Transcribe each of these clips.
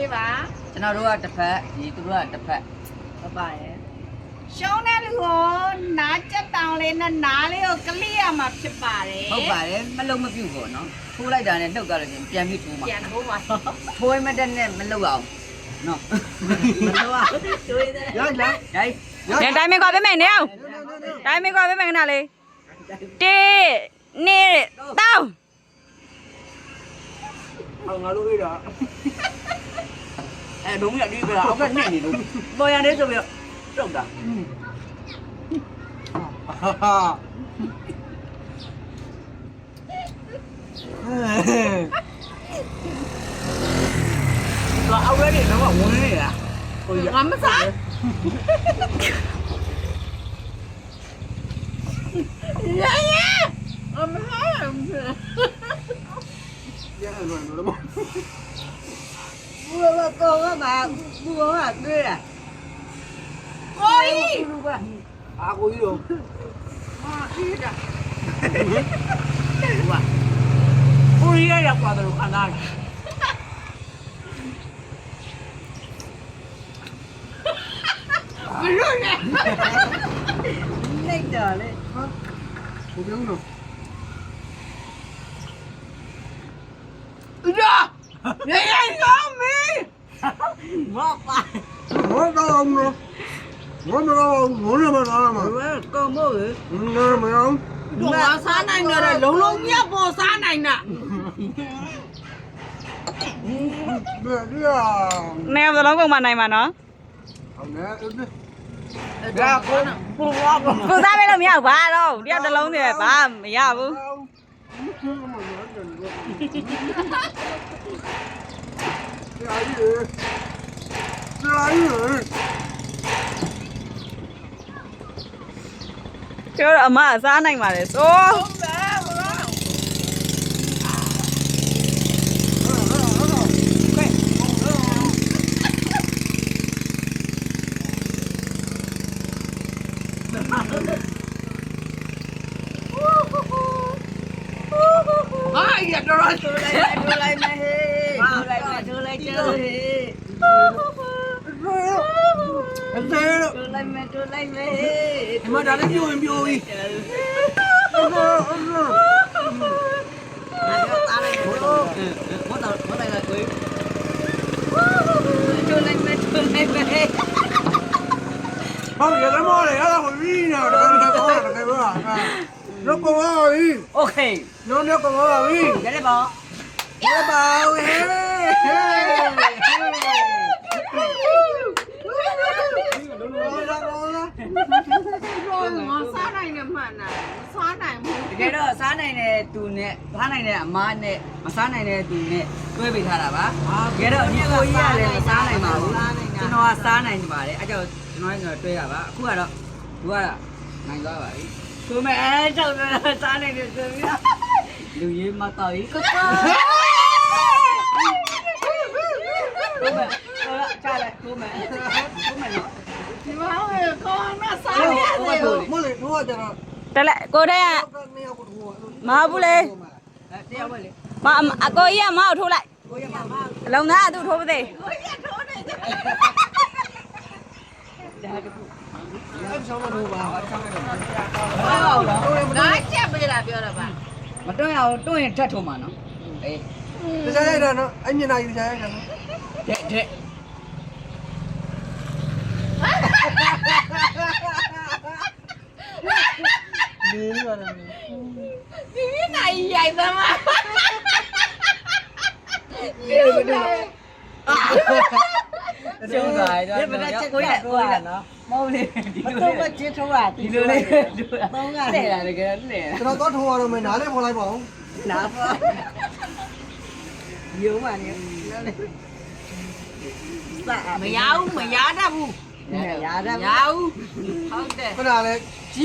လေးပါကျွန်တော်တို့ကတစ်ဖက်ဒီသူတို့ကတစ်ဖက်ဟုတ်ပါရဲ့ရှုံးတဲ့လူကိုနားကြက်တောင်လေးနဲ့နားလေးကိုကလိရမှာဖြစ်ပါတယ်ဟုတ်ပါတယ်မလုံမပြုတ်ပေါ့နော်ထိုးလိုက်တာနဲ့နှုတ်ကြလို့ချင်းပြန်ပြီးထိုးမှာပြန်ထိုးပါထိုးမတဲ့နဲ့မလုံအောင်နော်မလို့อ่ะကျွေးတယ်ရလားရိုက်နေတိုင်းမကွာပေးမယ်နေအောင်တိုင်းမကွာပေးမယ်ခဏလေးတေးနေတောင်း Ờ ngà lui đó. À, Đúng vậy đi về áo cái này thì đúng. Tôi ăn đấy cho việc. Được rồi lỡ ông đấy thì nó bảo muốn gì à? Ngắm dạ Lắm 个人都在忙。我我搞个嘛，我我啊对啊。可以。啊，可。啊，可的。哇，不是爷爷挂的都看哪了？不是人，累的嘞，啊，不用了。Ganyan kami! Mapa! Mata ang na. Mata ang muna ba naman? đâu mo eh. Hindi mo yan. Mà xa này nè này lỗ lỗ nhé bồ xa này nè Neo rồi nó cùng mặt này mà nó Cô ra bên là mía ở ba đâu Đi ăn đá lông thì phải ba Mía à bố န်မနိုင်ပါနော်အောင်နဲ့အဲ့ဒါဒါကိုပူဝါပါပူစားပေးလို့မရဘူးဘာတော့တယောက်တစ်လုံးတည်းဘာမရဘူးကြာကြီးကြာကြီးကျတော့အမအစားနိုင်ပါလေစိုး Ay, rồi. Tulay na, tulay na, hey. Tulay na, tulay na, hey. Em thế đó. Tulay na, tulay na, hey. Em ơi, đã đến vô, em vô đi. Em ơi, em ơi. Này, ta đây là vô. Có đây là cưới. Tulay na, tulay na, hey. Không, giờ cái mô này nó là hồi vi nào, nó là cái mô này, nó là cái mô này. No con Gaby. Ok. No, no con Gaby. Ya le va. Ya le va, güey. ငါစားနိုင်တယ်မှန်တယ်မစားနိုင်ဘူးတကယ်တော့စားနိုင်တဲ့သူနဲ့စားနိုင်တဲ့အမားနဲ့မစားနိုင်တဲ့သူနဲ့တွဲပေးထားတာပါတကယ်တော့အမျိုးကိုကြီးကလည်းမစားနိုင်ပါဘူးကျွန်တော်ကစားနိုင်ပါတယ်အဲကြောင့်ကျွန်တော်ကကျွန်တော်တွဲတာပါအခုကတော့သူကနိုင်သွားပါပြီ သူမဲ့အဲကြောင့်စားနိုင်တယ်ဆိုပြီးလူရေးမတော်ကြီးကောကိုမဲ့ဟောချလိုက်ကိုမဲ့ကိုမဲ့နော်ဒီမှာကောင်းနာစားရဟိုတယ်တော့မလေးတော့ကျတော့တက်လက်ကိုတဲ့ကနှစ်ယောက်ကိုထိုးမဟုတ်ဘူးလေအဲတရားပဲလေမအကိုကြီးကမအောင်ထိုးလိုက်ကိုရမမအလုံးသားကသူ့ထိုးမသေးကိုရထိုးနေတယ်အဲ့ဆောင် မထိုးပါ ဟုတ်တော့ ငါချက်ပေးတာပြောတာပါ မတွန်းရအောင်တွန်းရင်ထက်ထုံမှာနော်အေး တရားရတာနော်အမျက်နှာကြီးတရားရတာနော် တဲ့တဲ့ မင်းလာတယ် ဒီနေ့နိုင်ရိုက်သမား ကျုံးသွားတယ်တော့ကိုရကိုရနော်မဟုတ်လေဒီလိုတော့မလေချစ်ထိုးတာဒီလိုလေသုံးရတယ်တဲ့တကယ်နဲ့ကျွန်တော်တော့ထိုးရတော့မယ်နားလေးဖော်လိုက်ပါဦးနားပါယုံပါနေမရဘူးမရတတ်ဘူးရတာရဘူးဟုတ်တယ်ခဏလေး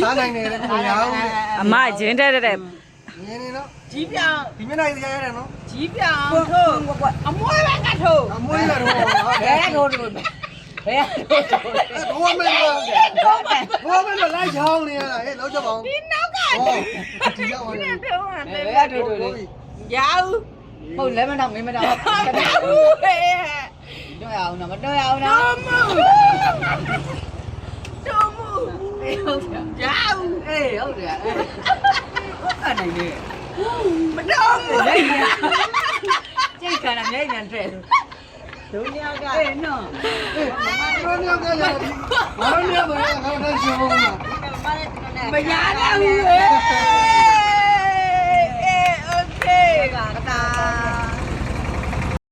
စားနိုင်တယ်လေကိုရအောင်အမဂျင်းတဲ့တဲ့ နင်းနေနော်ကြီးပြောင်ဒီမျက်နှာကြီးတရားရတယ်နော်ကြီးပြောင်ထိုးအမွှေးပဲကထိုးအမွေးရတော့ဘယ်ထိုးထိုးဘယ်ထိုးထိုးတော့မယ်တော့တော့မယ်လိုက်ချောင်းနေရတာဟဲ့လောက်ချက်ပါဦးဒီနောက်ကဟောဒီရောက်ဒီနေနဲ့ထိုးရတယ်ဘယ်ထိုးထိုးလေရဘူးဟုတ်လဲမတော့မင်းမတော့တော့ရအောင်နော်မတော့ရအောင်နော်တော့မအေးဟုတ်တယ်ကြောက်အေးဟုတ်တယ်အေးဟုတ်တယ် နိုင်နေမတော့ဘူးလေကျိတ်ခါနာမြိတ်နံတဲ့ဒုညကအေးနော်ဘာလို့လဲဘာလို့လဲဘာလို့လဲဘာလို့လဲမရတော့ဘူးလေ